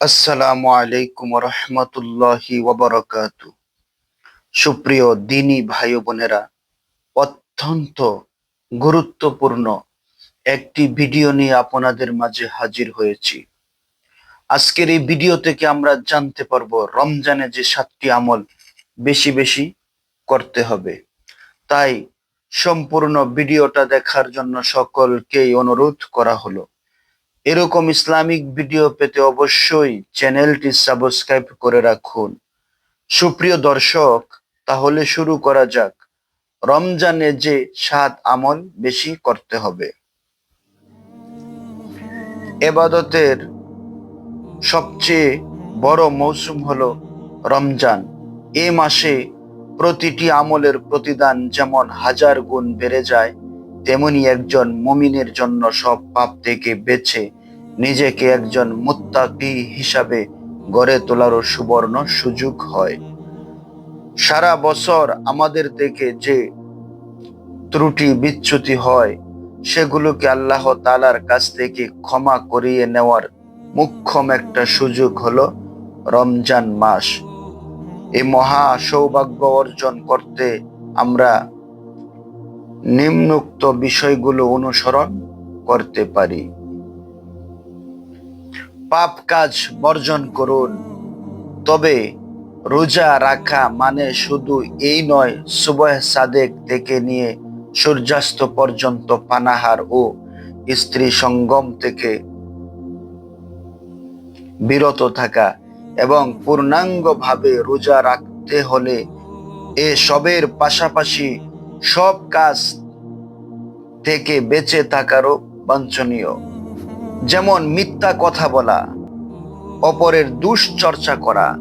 আসসালামু আলাইকুম রহমতুল্লাহি ওবরাকাতু। সুপ্রিয় দিনী ভাই বোনেরা, অত্যন্ত গুরুত্বপূর্ণ একটি ভিডিও নিয়ে আপনাদের মাঝে হাজির হয়েছি। আজকের এই ভিডিও থেকে আমরা জানতে পারব রমজানে যে সাতটি আমল বেশি বেশি করতে হবে। তাই সম্পূর্ণ ভিডিওটা দেখার জন্য সকলকেই অনুরোধ করা হলো। এরকম ইসলামিক ভিডিও পেতে অবশ্যই চ্যানেলটি সাবস্ক্রাইব করে রাখুন। সুপ্রিয় দর্শক, তাহলে শুরু করা যাক। রমজানে যে সাত আমল বেশি করতে হবে। এবাদতের সবচেয়ে বড় মৌসুম হলো রমজান। এ মাসে প্রতিটি আমলের প্রতিদান যেমন হাজার গুণ বেড়ে যায়, তেমনি একজন মমিনের জন্য সব পাপ থেকে বেছে নিজেকে একজন মুত্তাকি হিসাবে গড়ে তোলারও সুবর্ণ সুযোগ হয়। সারা বছর আমাদের থেকে যে ত্রুটি বিচ্যুতি হয়, সেগুলোকে আল্লাহ তালার কাছ থেকে ক্ষমা করিয়ে নেওয়ার মুখ্যম একটা সুযোগ হলো রমজান মাস। এই মহা সৌভাগ্য অর্জন করতে আমরা নিম্নোক্ত বিষয়গুলো অনুসরণ করতে পারি। পাপ কাজ বর্জন করুন। তবে রোজা রাখা মানে শুধু এই নয়, সুবহ সাদেক থেকে নিয়ে সূর্যাস্ত পর্যন্ত পানাহার ও স্ত্রী সঙ্গম থেকে বিরত থাকা এবং পূর্ণাঙ্গভাবে রোজা রাখতে হলে এ সবের পাশাপাশি সব কাজ থেকে বেঁচে থাকারও বাঞ্ছনীয়। যেমন মিথ্যা কথা বলা, অপরের দুশ্চর্চা করা,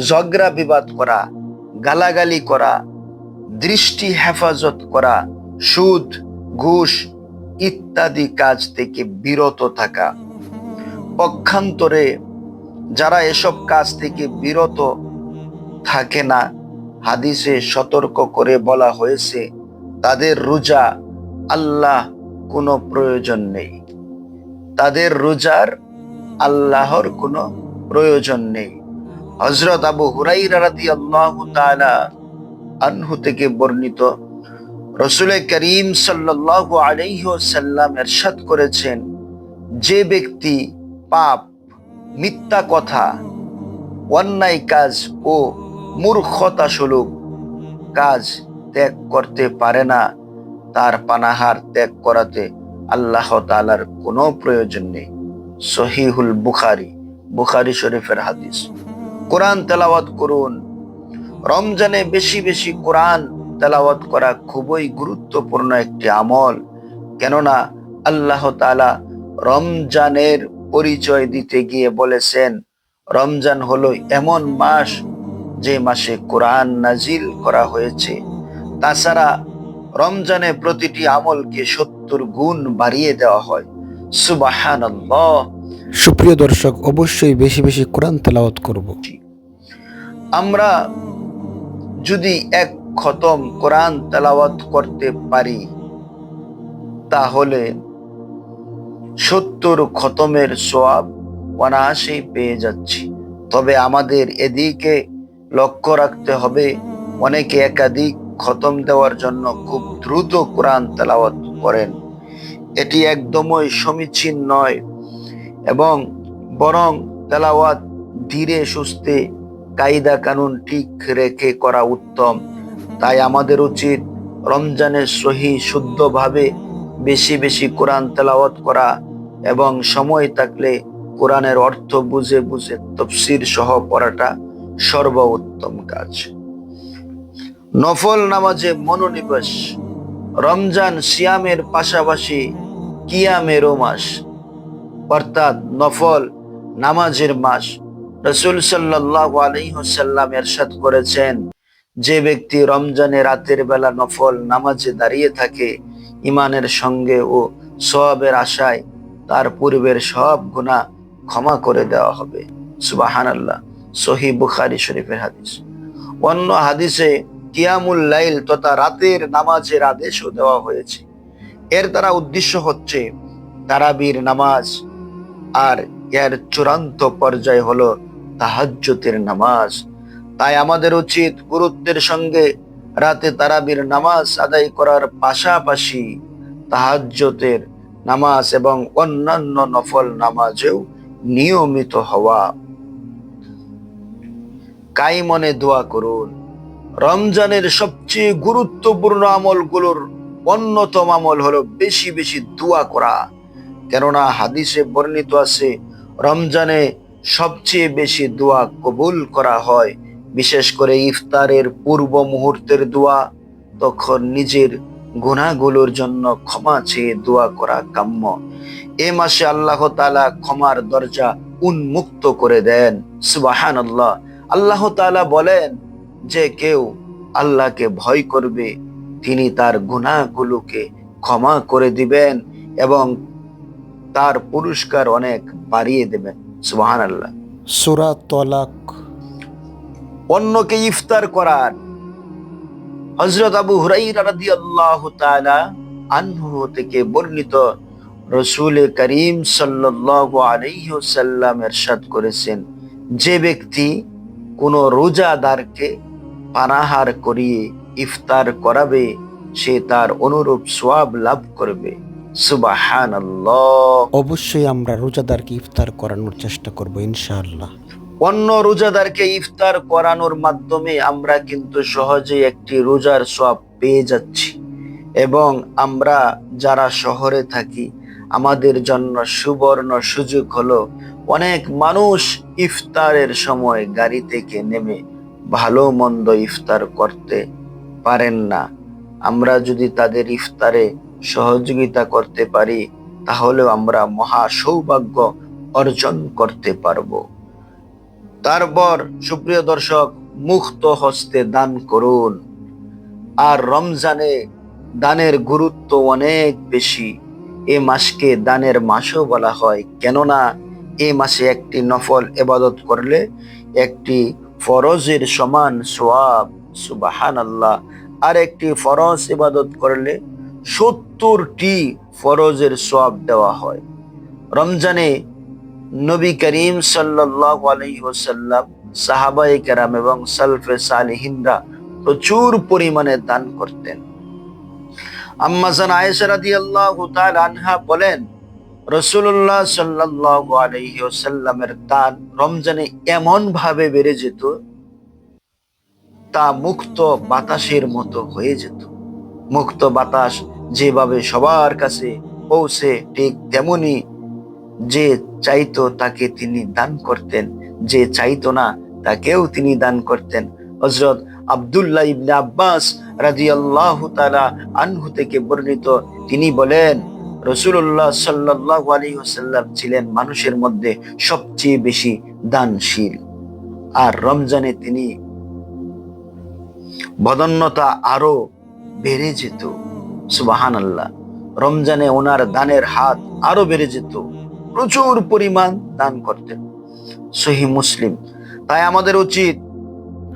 ঝগড়া বিবাদ করা, গালাগালি করা, দৃষ্টি হেফাজত করা, সুদ, ঘুষ ইত্যাদি কাজ থেকে বিরত থাকা। পক্ষান্তরে যারা এসব কাজ থেকে বিরত থাকে না, হাদিসে সতর্ক করে বলা হয়েছে, তাদের রোজা আল্লাহ কোনো প্রয়োজন নেই। তাদের রোজার আল্লাহর কোনো প্রয়োজন নেই। হজরত আবু হুরাই রাদি আল্লাহ আনহু থেকে বর্ণিত রসুল করিম সাল্লাহ আলাইসাল্লাম এরশাদ করেছেন, যে ব্যক্তি পাপ, মিথ্যা কথা, অন্যায় কাজ ও মূর্খতা সুলুক কাজ ত্যাগ করতে পারে না, তার পানাহার ত্যাগ করাতে আল্লাহ তালার কোনো প্রয়োজন নেই। সহিহুল বুখারি বুখারি শরীফের হাদিস। কোরআন তেলাওয়াত করুন। রমজানে বেশি বেশি কোরআন তেলাওয়াত করা খুবই গুরুত্বপূর্ণ একটি আমল। কেননা আল্লাহ তালা রমজানের পরিচয় দিতে গিয়ে বলেছেন, রমজান হলো এমন মাস যে মাসে কোরআন নাজিল করা হয়েছে। তাছাড়া রমজানে প্রতিটি আমলকে সত্তর গুণ বাড়িয়ে দেওয়া হয়। সুবাহান সুপ্রিয় দর্শক অবশ্যই বেশি বেশি কোরআন তেলাওয়াত করব। আমরা যদি এক খতম কোরআন তেলাওয়াত করতে পারি তাহলে সত্তর খতমের সোয়াব অনায়াসেই পেয়ে যাচ্ছি। তবে আমাদের এদিকে লক্ষ্য রাখতে হবে অনেকে একাধিক খতম দেওয়ার জন্য খুব দ্রুত কোরআন তেলাওয়াত করেন। এটি একদমই সমীচীন নয় এবং বরং তেলাওয়াত ধীরে সুস্থে কায়দা কানুন ঠিক রেখে করা উত্তম। তাই আমাদের উচিত রমজানের সহি শুদ্ধভাবে বেশি বেশি কোরআন তেলাওয়াত করা এবং সময় থাকলে কোরআনের অর্থ বুঝে বুঝে তফসির সহ পড়াটা সর্বোত্তম কাজ। নফল নামাজে মনোনিবেশ রমজান সিয়ামের পাশাপাশি কিয়ামেরও মাস, অর্থাৎ নফল নামাজের মাস। রসুল সাল্লাহ আলহিহসাল্লাম এরশাদ করেছেন, যে ব্যক্তি রমজানে রাতের বেলা নফল নামাজে দাঁড়িয়ে থাকে ইমানের সঙ্গে ও সবের আশায় তার পূর্বের সব গুণা ক্ষমা করে দেওয়া হবে। সুবাহান আল্লাহ সহি বুখারি শরীফের হাদিস। অন্য হাদিসে কিয়ামুল লাইল তথা রাতের নামাজের আদেশও দেওয়া হয়েছে। এর দ্বারা উদ্দেশ্য হচ্ছে তারাবির নামাজ আর এর চূড়ান্ত পর্যায় হলো তাহাজ্জুদের নামাজ। তাই আমাদের উচিত গুরুত্বের সঙ্গে রাতে তারাবির নামাজ আদায় করার পাশাপাশি তাহাজ্জুদের নামাজ এবং অন্যান্য নফল নামাজেও নিয়মিত হওয়া। কাইমনে দোয়া করুন। রমজানের সবচেয়ে গুরুত্বপূর্ণ আমলগুলোর অন্যতম আমল হলো বেশি বেশি দোয়া করা। কেননা হাদিসে বর্ণিত আছে, রমজানে সবচেয়ে বেশি দোয়া কবুল করা হয়। বিশেষ করে ইফতারের পূর্ব মুহূর্তের দোয়া, তখন নিজের গুণাগুলোর জন্য ক্ষমা চেয়ে দোয়া করা কাম্য। এ মাসে আল্লাহ তাআলা ক্ষমার দরজা উন্মুক্ত করে দেন। সুবহানাল্লাহ। আল্লাহ আল্লাহ তালা বলেন যে কেউ আল্লাহকে ভয় করবে তিনি তার গুণাগুলোকে ক্ষমা করে দিবেন এবং তার পুরস্কার অনেক বাড়িয়ে দেবেন। সুহান আল্লাহ সুরা তলাক। অন্যকে ইফতার করার। হজরত আবু আনহু থেকে বর্ণিত রসুল করিম সাল্লাম এরশাদ করেছেন যে ব্যক্তি কোনো রোজাদারকে পানাহার করিয়ে ইফতার করাবে সে তার অনুরূপ সোয়াব লাভ করবে। সুবহানাল্লাহ। অবশ্যই আমরা রোজাদারকে ইফতার করানোর চেষ্টা করব ইনশাআল্লাহ। অন্য রোজাদারকে ইফতার করানোর মাধ্যমে আমরা কিন্তু সহজে একটি রোজার সোয়াব পেয়ে যাচ্ছি। এবং আমরা যারা শহরে থাকি আমাদের জন্য সুবর্ণ সুযোগ হলো অনেক মানুষ ইফতারের সময় গাড়ি থেকে নেমে ভালো মন্দ ইফতার করতে পারেন না। আমরা যদি তাদের ইফতারে সহযোগিতা করতে পারি, তাহলেও আমরা মহা সৌভাগ্য অর্জন করতে পারব। তারপর সুপ্রিয় দর্শক, মুক্ত হস্তে দান করুন। আর রমজানে দানের গুরুত্ব অনেক বেশি। এ মাসকে দানের মাসও বলা হয়। কেননা, এ মাসে একটি নফল এবাদত করলে একটি ফরজের সমান সোয়াব সুবাহান আল্লাহ আর একটি ফরজ ইবাদত করলে সত্তরটি ফরজের সোয়াব দেওয়া হয়। রমজানে নবী করিম সাল্লাল্লাহু আলাইহি ওয়াসাল্লাম, সাহাবায়ে কেরাম এবং সালফে সালিহিনরা প্রচুর পরিমাণে দান করতেন। আম্মাজান আয়েশা আল্লাহ আনহা বলেন রাসূলুল্লাহ সাল্লাল্লাহু আলাইহি ওয়াসাল্লামের দান রমজানে এমন ভাবে বেড়ে যেত, তা মুক্ত বাতাসের মতো হয়ে যেত। মুক্ত বাতাস যেভাবে সবার কাছে পৌঁছে, ঠিক তেমনি যে চাইতো তাকে তিনি দান করতেন, যে চাইতো না তাকেও তিনি দান করতেন। হজরত আব্দুল্লাহ ইবনে আব্বাস রাদিয়াল্লাহু তাআলা আনহু থেকে বর্ণিত তিনি বলেন রসুল্লাহ সাল্লাল্লাহু আলাইহি ওয়াসাল্লাম ছিলেন মানুষের মধ্যে সবচেয়ে বেশি দানশীল। আর রমজানে তিনি বদন্যতা আরও বেড়ে যেত। সুবাহান আল্লাহ রমজানে ওনার দানের হাত আরও বেড়ে যেত। প্রচুর পরিমাণ দান করতেন। সহি মুসলিম। তাই আমাদের উচিত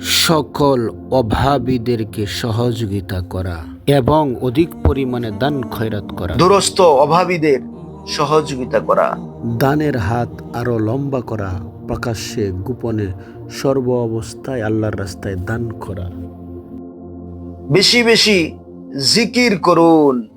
সকল অভাবীদেরকে সহযোগিতা করা। এবং অধিক পরিমাণে দান খয়রাত করা। দুরস্ত অভাবীদের সহযোগিতা করা। দানের হাত আরও লম্বা করা প্রকাশ্যে গোপনে সর্ব অবস্থায় আল্লাহর রাস্তায় দান করা। বেশি বেশি জিকির করুন।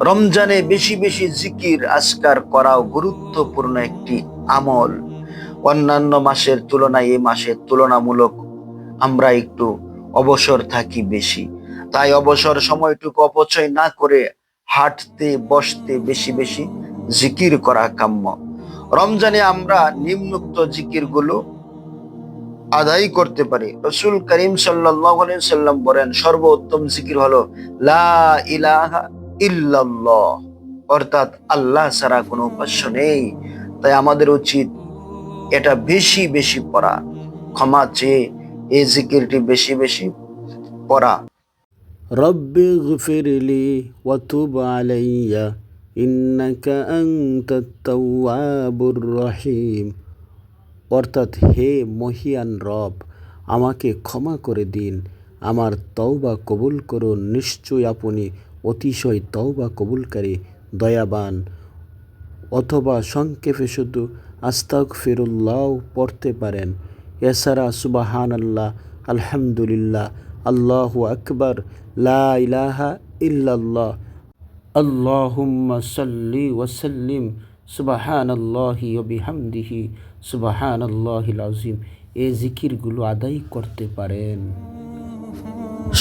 রমজানে বেশি বেশি জিকির আজকার করাও গুরুত্বপূর্ণ একটি আমল। অন্যান্য মাসের তুলনায় এই মাসের তুলনামূলক আমরা একটু অবসর থাকি বেশি। তাই অবসর সময়টুকু অপচয় না করে হাঁটতে, বসতে বেশি বেশি জিকির করা কাম্য। রমজানে আমরা নিম্নোক্ত জিকিরগুলো আদায় করতে পারি। রসুল করিম সাল্লাম বলেন, সর্বোত্তম জিকির হলো লা অর্থাৎ আল্লাহ ছাড়া কোনো উপাস্য নেই। তাই আমাদের উচিত এটা বেশি বেশি পড়া। ক্ষমা চেয়ে এই জিকিরটি বেশি বেশি পড়া। রব্বি গফিরলি ওয়াতুব আলাইয়া ইন্নাকা আংতাত রহিম অর্থাৎ হে মহিয়ান রব, আমাকে ক্ষমা করে দিন। আমার তওবা কবুল করুন নিশ্চয় আপনি অতিশয় তওবা কবুলকারী, দয়াবান। অথবা সংক্ষেপে শুধু আস্তাক ফিরুল্লাহ পড়তে পারেন। এছাড়া সুবাহান আল্লাহ আলহামদুলিল্লাহ আল্লাহু আকবর, লা ইলাহা ইল্লাল্লাহ। আল্লাহুম্মা সাল্লি ওয়াসাল্লিম সুবাহান আল্লাহি বিহামদিহি সুবাহান আল্লাহিল আজিম এই জিকিরগুলো আদায় করতে পারেন।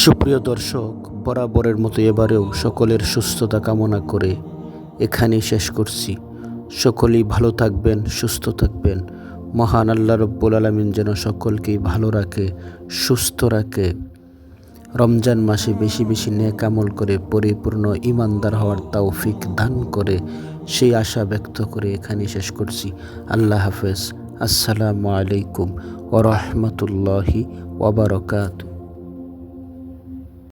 সুপ্রিয় দর্শক, বরাবরের মতো এবারেও সকলের সুস্থতা কামনা করে এখানেই শেষ করছি। সকলেই ভালো থাকবেন, সুস্থ থাকবেন। মহান আল্লাহ রব্বুল আলমিন যেন সকলকেই ভালো রাখে, সুস্থ রাখে। রমজান মাসে বেশি বেশি নেক আমল করে, পরিপূর্ণ ইমানদার হওয়ার তৌফিক দান করে, সেই আশা ব্যক্ত করে এখানে শেষ করছি। আল্লাহ হাফেজ। আসসালামু আলাইকুম ওরহমতুল্লাহি ওবরকাতু